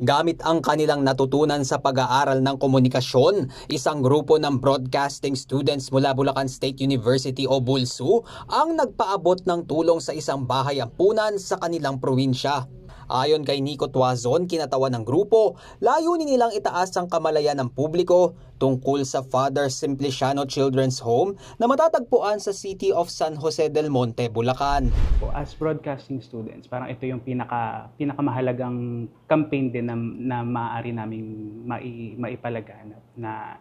Gamit ang kanilang natutunan sa pag-aaral ng komunikasyon, isang grupo ng broadcasting students mula Bulacan State University o BULSU ang nagpaabot ng tulong sa isang bahay ampunan sa kanilang probinsya. Ayon kay Nico Tuazon, kinatawan ng grupo, layunin nilang itaas ang kamalayan ng publiko tungkol sa Father Simpliciano Children's Home na matatagpuan sa City of San Jose del Monte, Bulacan. as broadcasting students, parang ito yung pinaka pinakamahalagang campaign din na, na maaari naming mai, maipalaganap na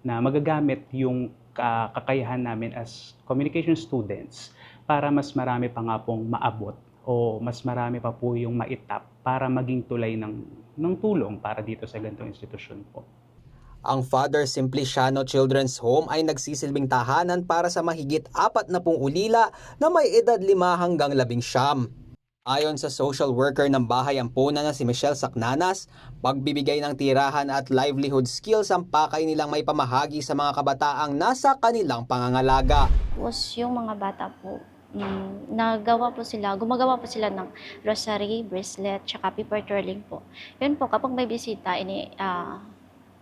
na magagamit yung ka- kakayahan namin as communication students para mas marami pa nga pong maabot o mas marami pa po yung maitap para maging tulay ng, ng tulong para dito sa ganitong institusyon po. Ang Father Simpliciano Children's Home ay nagsisilbing tahanan para sa mahigit apat na pung ulila na may edad lima hanggang labing siyam. Ayon sa social worker ng bahay ampunan na si Michelle Saknanas, pagbibigay ng tirahan at livelihood skills ang pakay nilang may pamahagi sa mga kabataang nasa kanilang pangangalaga. Tapos yung mga bata po, mm, nagawa po sila, gumagawa po sila ng rosary, bracelet, tsaka paper twirling po. Yun po, kapag may bisita, ini, ah,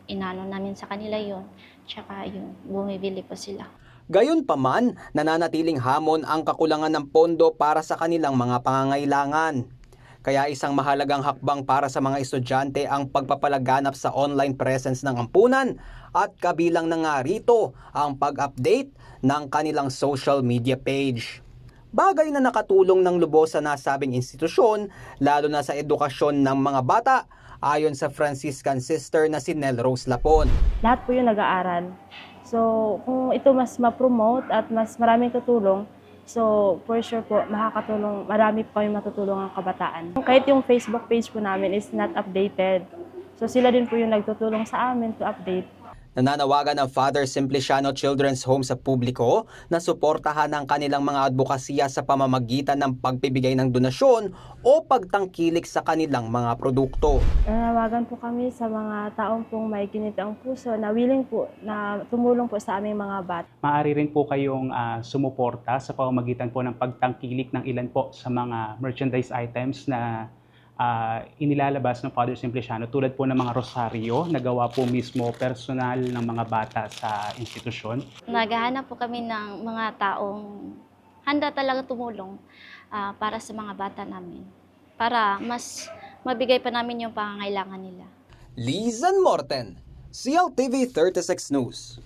inano namin sa kanila yun. Tsaka yun, bumibili po sila. Gayunpaman, nananatiling hamon ang kakulangan ng pondo para sa kanilang mga pangangailangan. Kaya isang mahalagang hakbang para sa mga estudyante ang pagpapalaganap sa online presence ng ampunan at kabilang na nga rito ang pag-update ng kanilang social media page. Bagay na nakatulong ng lubos sa nasabing institusyon lalo na sa edukasyon ng mga bata ayon sa Franciscan sister na si Nel Rose Lapon. lahat po yung nag-aaral. So, kung ito mas ma-promote at mas maraming tutulong, so for sure po, makakatulong, marami po kayong matutulong ang kabataan. Kahit yung Facebook page po namin is not updated. So, sila din po yung nagtutulong sa amin to update. Nananawagan ang Father Simpliciano Children's Home sa publiko na suportahan ang kanilang mga advokasya sa pamamagitan ng pagbibigay ng donasyon o pagtangkilik sa kanilang mga produkto. Nanawagan po kami sa mga taong pong may kinitang puso na willing po na tumulong po sa aming mga bata. Maaari rin po kayong ah, sumuporta sa pamamagitan po ng pagtangkilik ng ilan po sa mga merchandise items na ah, inilalabas ng Father Simpliciano tulad po ng mga rosaryo na gawa po mismo personal ng mga bata sa institusyon. Naghahanap po kami ng mga taong handa talaga tumulong ah, para sa mga bata namin. Para mas mabigay pa namin yung pangangailangan nila. Lizan Morten, CLTV 36 News.